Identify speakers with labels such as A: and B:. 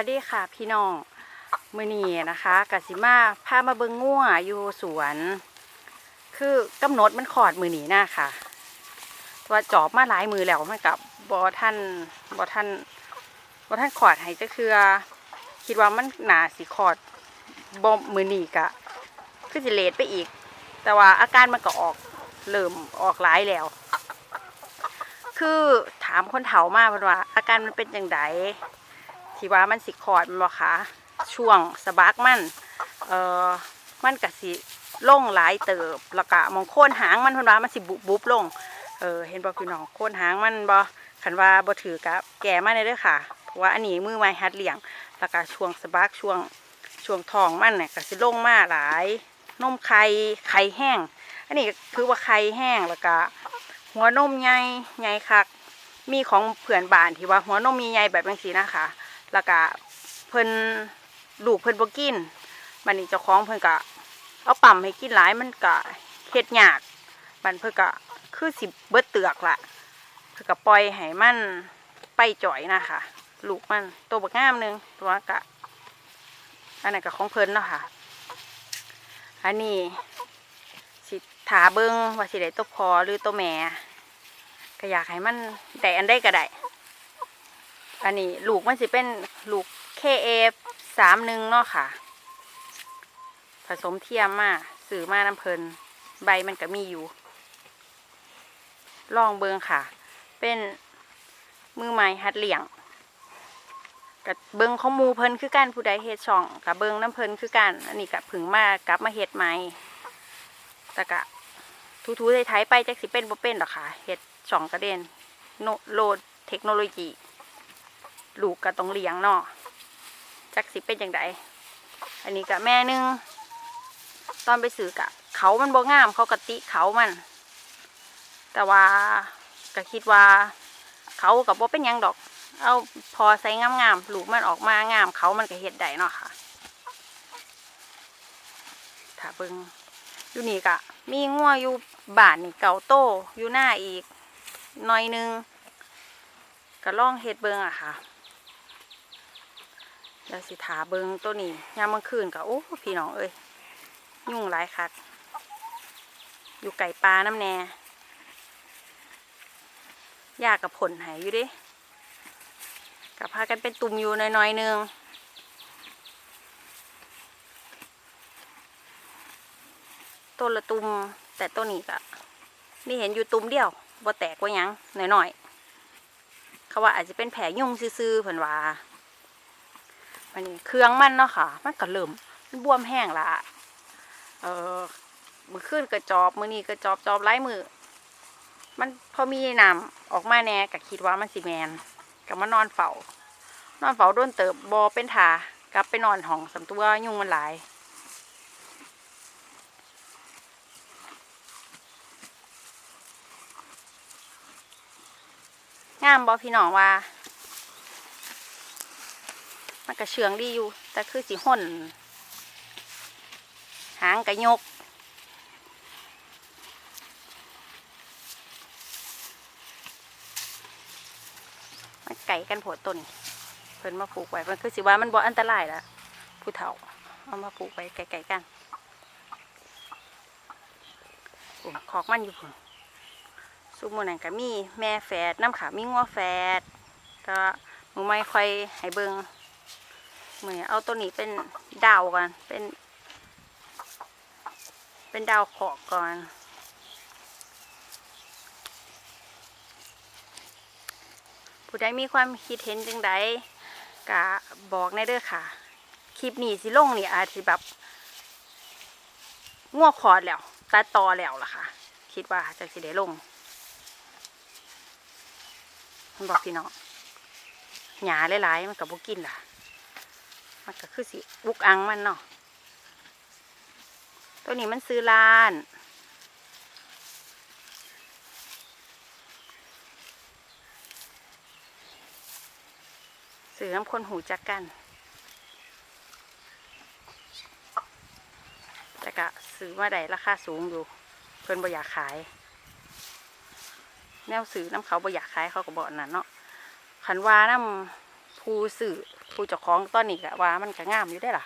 A: วัสดีค่ะพี่น้องมือนี้นะคะกสิมาพามาเบิงง่วอยู่สวน คือกำหนดมันขอดมือนี้นะค่ะว่าจอบมาหลายมือแล้วมันกับบอท่านบอท่านบอท่านขอดให้จะคือ คิดว่ามันหนาสีขอดบอมือนีกะคือสิเลทไปอีก แต่ว่าอาการมันก็ออกเริ่มออกหลายแล้ว คือถามคนเฒ่ามาเพิ่นว่า อาการมันเป็นจังได ที่ว่ามันสิคอดมันบ่คะช่วงสะบักมันเอ่อมันก็สิล่งหลายเติบแล้วก็มองโค่นหางมันเพิ่นว่ามันสิบุบบุบลงเออเห็นบ่พี่น้องโค่นหางมันบ่คันว่าบ่ถือกับแก่มาได้เด้อค่ะเพราะว่าอันนี้มือไม้หัดเลี้ยงแล้วก็ช่วงสะบักช่วงช่วงทองมันเนี่ยก็สิลงมาหลายนมไข่ไข่แห้ง อันนี้คือว่าไข่แห้งแล้วก็หัวนมใหญ่ใหญ่คัก มีของเพื่อนบานที่ว่าหัวนมมีใหญ่แบบจังซี่นะคะ แล้วก็เพิ่นลูกเพิ่นบ่กินบัดนี้เจ้าของเพิ่นก็เอาปั๊มให้กินหลายมันก็เฮ็ดยากบัดเพิ่นก็คือสิเบิดเตือกละเพิ่นก็ปล่อยให้มันไปจ่อยนะคะลูกมันตัวบักงามนึงตัวก็อันนั้นก็ของเพิ่นเนาะค่ะ อันนี้สิถาเบิ่งว่าสิได้ตัวพอหรือตัวแม่ก็อยากให้มันได้อันได้ก็ได้ อันนี้ลูกมันสิเป็นลูก KF สามหนึ่งเนาะค่ะ ผสมเทียมมาสื่อมาน้ำเพลินใบมันก็มีอยู่ ลองเบิงค่ะ เป็นมือใหม่หัดเหลี้ยงกับเบิงข้อมูเพิ่นคือกันผู้ใดเฮ็ดช่องกับเบิงน้ำเพลินคือกันอันนี้กับผึ่งมากลับมาเฮ็ดใหม่แต่กะทูๆไทยๆไปจักสิเป็นบ่เป็นหรอกค่ะเฮ็ดช่องกระเด็นโนโลดเทคโนโลยี ลูกก็ต้องเลี้ยงเนาะจักสิเป็นจังไดอันนี้กับแม่นึง ตอนไปสื่อกะ เขามันบ่งามเขากะติเขามัน แต่ว่าก็คิดว่า เขากับบ่เป็นยังดอก เอาพอใส่งามๆลูกมันออกมางาม เขามันก็เฮ็ดได้เนาะค่ะถ้าเบิ่งอยู่นี่กะ มีงัวอยู่บ้านนี่เก่าโตอยู่หน้าอีกหน่อยนึงก็ลองเฮ็ดเบิ่งอะค่ะ แล้วสิถาเบิงตัวนี้ยามกลางคืนก็โอ้พี่น้องเอ้ยยุ่งหลายคัก อยู่ไก่ปลาน้ำแน่ยากกับผลหายอยู่ดิกับพากันเป็นตุ่มอยู่น้อยๆหนึงต้นละตุ่มแต่ต้นนี้ก็นี่เห็นอยู่ตุ่มเดียวบ่แตกว่ายังหน่อยๆเขาว่าอาจจะเป็นแผลยุ่งซื่อๆเพิ่นว่า อันนี้เครื่องมันเนาะค่ะ มันก็เริ่มมันบวมแห้งละเออมือขึ้นกระจอบมือนี้กระจอบจอบไล่มือ มันพอมีน้ำออกมาแน่ก็คิดว่ามันสิแมนก็มานอนเฝ้านอนเฝ้าโดนเติบบอเป็นทากลับไปนอนห้องสำตัวยุงมันหลายงามบอพี่น้องว่า มันก็เชืองดีอยู่ แต่คือสีห่นหางกระยก มันไก่กันโผดต้นเพิ่นมาปลูกไว้มันคือสิว่ามันบ่อันตรายละผู้เฒ่า เอามาปลูกไว้ไก่ๆกันปุ่นคอกมันอยู่พุ่นซุมมือนั่นก็มีแม่แฝดน้ำขามีงัวแฝดก็หมูไม่ค่อยให้เบิง เหมือนเอาตัวนี้เป็นดาวก่อนเป็น เป็นดาวขอกก่อนผู้ใดมีความคิดเห็นจังใดกะบอกในเด้อค่ะ คลิปนี้สิลงนี่อาจสิแบบง่วคอดแล้วตัดต่อแล้วล่ะค่ะ คิดว่าจะสิได้ลงมันบอกพี่น้องหยาหลายๆมันกับบุกินล่ะ มันก็คือสิบุกอังมันเนาะตัวนี้มันซื้อลานซื้อน้ำคนหูจักกันแต่ก็ซื้อมาได้ราคาสูงอยู่ เพิ่นบ่อยากขาย แนวซื้อน้ำเขาบ่อยากขายเขาก็บอกนั่นเนาะขันวาน้ ผู้สื่อผู้เจ้าของตอนนี้ก็ว่ามันก็งามอยู่ได้ล่ะ